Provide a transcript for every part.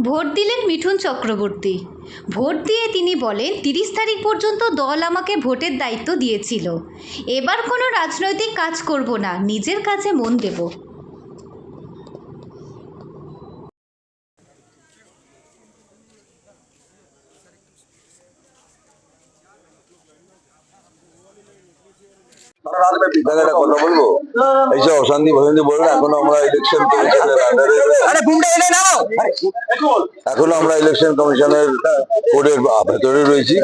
Vote দিলেন Mithun Chakraborty. Vote দিয়ে তিনি বলেন, তিরিশ তারিখ পর্যন্ত দল আমাকে ভোটের দায়িত্ব দিয়েছিল। এবার কোনো রাজনৈতিক কাজ করব না, নিজের কাজে মন দেব। কথা বলব? এইসব অশান্তি এখনও আমরা ইলেকশন এখনও আমরা ইলেকশন কমিশনের কোডের ভেতরে রয়েছি।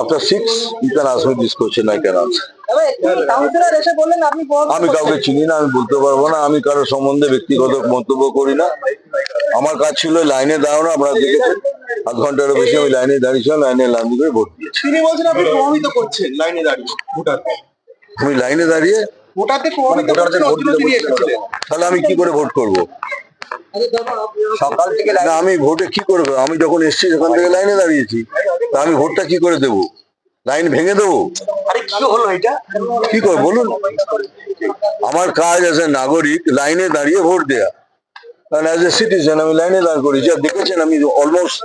After six you can ask me this question I can answer আমি কাউকে চিনি না আমি বলতে পারব না আমি কারোর সম্বন্ধে ব্যক্তিগত মন্তব্য করি না। আমার কাজ ছিল লাইনে দাঁড়ানো আপনারা দেখেছেন। আধ ঘন্টারও বেশি আমি লাইনে দাঁড়িয়েছিলাম লাইনে লাইন করে ভোট দিয়েছি। তিনি বলছেন আপনি প্রভাবিত করছেন লাইনে দাঁড়িয়ে ভোটারকে। আমি লাইনে দাঁড়িয়ে তাহলে আমি কি করে ভোট করব? সকাল থেকে না আমি ভোটে কি করব? আমি যখন এসেছি সেখান থেকে লাইনে দাঁড়িয়েছি। তা আমি ভোটটা কি করে দেবো? লাইন ভেঙে দেবো? কি করে? বলুন। আমার কাজ এ নাগরিক লাইনে দাঁড়িয়ে ভোট দেয়া। কারণ অ্যাজ এ সিটিজেন আমি লাইনে দাঁড় করেছি। আর দেখেছেন আমি almost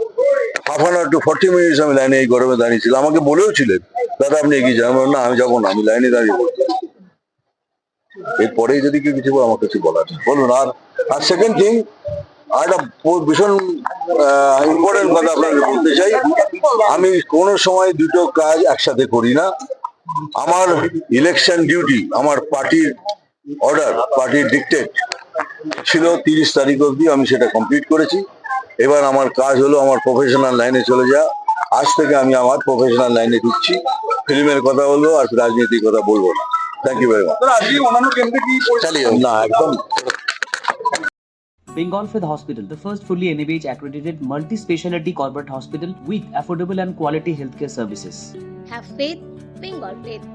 half an hour to forty minutes আমি লাইনে এই গরমে দাঁড়িয়েছিলাম আমাকে বলেও ছিলেন, দাদা, আপনি এগিয়ে যান। না, আমি যাব না, আমি লাইনে দাঁড়িয়ে দেবো এরপরেই যদি কেউ কিছু আমার কিছু নেই। বলুন, আর আর সেকেন্ড থিং আর একটা ভীষণ ইম্পর্টেন্ট কথা আপনাকে বলতে চাই। আমি কোনো সময় দুটো কাজ একসাথে করি না। আমার ইলেকশন ডিউটি আমার পার্টির অর্ডার পার্টির ডিকটেট ছিল তিরিশ তারিখ অবধি আমি সেটা কমপ্লিট করেছি। এবার আমার কাজ হলো আমার প্রফেশনাল লাইনে চলে যা আজ থেকে আমি আমার প্রফেশনাল লাইনে ঢুকছি ফিল্মের কথা বলব আর রাজনীতির কথা বলব না থ্যাংক ইউ ভেরি মাচ? না একদম Bengal Fifth Hospital, the first fully NABH accredited multi specialty corporate hospital with affordable and quality healthcare services. Have faith, Bengal faith.